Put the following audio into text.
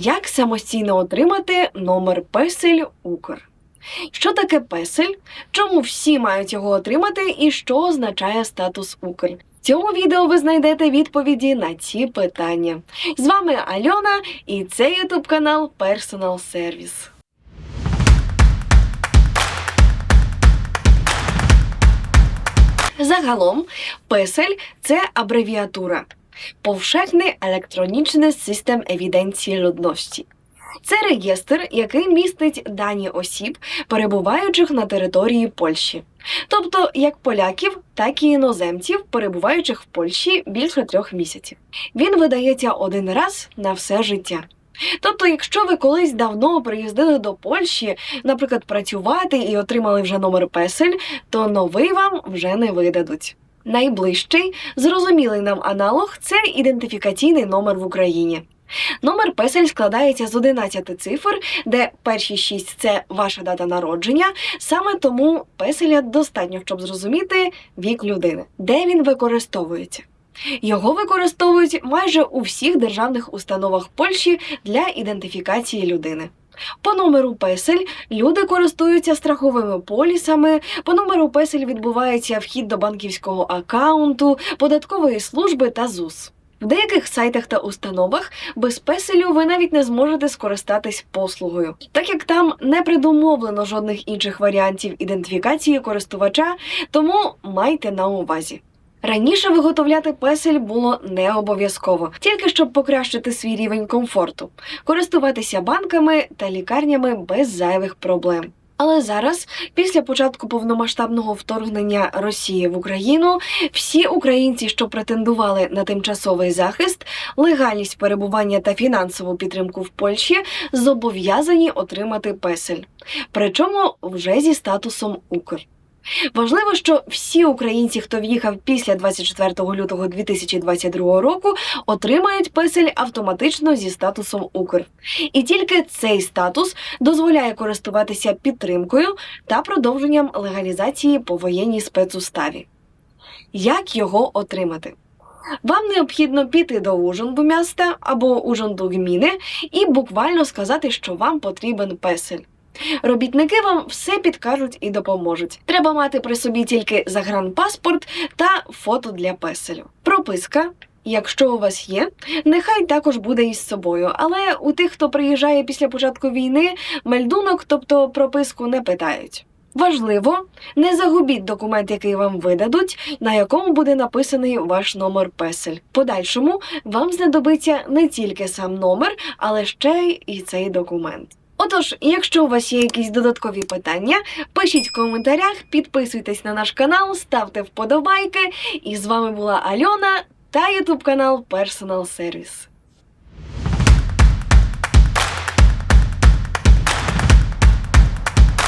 Як самостійно отримати номер песель Укр? Що таке песель? Чому всі мають його отримати і що означає статус Укр? В цьому відео ви знайдете відповіді на ці питання. З вами Альона і це ютуб канал Personal Service. Загалом, песель це абревіатура. Повшехний електронічний систем евіденції людності. Це реєстр, який містить дані осіб, перебуваючих на території Польщі, тобто як поляків, так і іноземців, перебуваючих в Польщі більше трьох місяців. Він видається один раз на все життя. Тобто, якщо ви колись давно приїздили до Польщі, наприклад, працювати і отримали вже номер песель, то новий вам вже не видадуть. Найближчий, зрозумілий нам аналог це ідентифікаційний номер в Україні. Номер песель складається з 11 цифр, де перші 6 – це ваша дата народження. Саме тому песеля достатньо, щоб зрозуміти вік людини, де він використовується. Його використовують майже у всіх державних установах Польщі для ідентифікації людини. По номеру песель люди користуються страховими полісами. По номеру песель відбувається вхід до банківського акаунту, податкової служби та ЗУС. В деяких сайтах та установах без песелю ви навіть не зможете скористатись послугою, так як там не предумовлено жодних інших варіантів ідентифікації користувача, тому майте на увазі. Раніше виготовляти песель було не обов'язково, тільки щоб покращити свій рівень комфорту, користуватися банками та лікарнями без зайвих проблем. Але зараз, після початку повномасштабного вторгнення Росії в Україну, всі українці, що претендували на тимчасовий захист, легальність перебування та фінансову підтримку в Польщі, зобов'язані отримати песель, причому вже зі статусом Укр. Важливо, що всі українці, хто в'їхав після 24 лютого 2022 року, отримають песель автоматично зі статусом Укр. І тільки цей статус дозволяє користуватися підтримкою та продовженням легалізації по воєнній спецуставі. Як його отримати? Вам необхідно піти до Ужонду міста або Ужонду гміни і буквально сказати, що вам потрібен песель. Робітники вам все підкажуть і допоможуть. Треба мати при собі тільки загранпаспорт та фото для песелю. Прописка. Якщо у вас є, нехай також буде із собою. Але у тих, хто приїжджає після початку війни, мельдунок, тобто прописку, не питають. Важливо, не загубіть документ, який вам видадуть, на якому буде написаний ваш номер песель. Подальшому вам знадобиться не тільки сам номер, але ще й цей документ. Отож, якщо у вас є якісь додаткові питання, пишіть в коментарях, підписуйтесь на наш канал, ставте вподобайки. І з вами була Альона та ютуб канал Personal Service.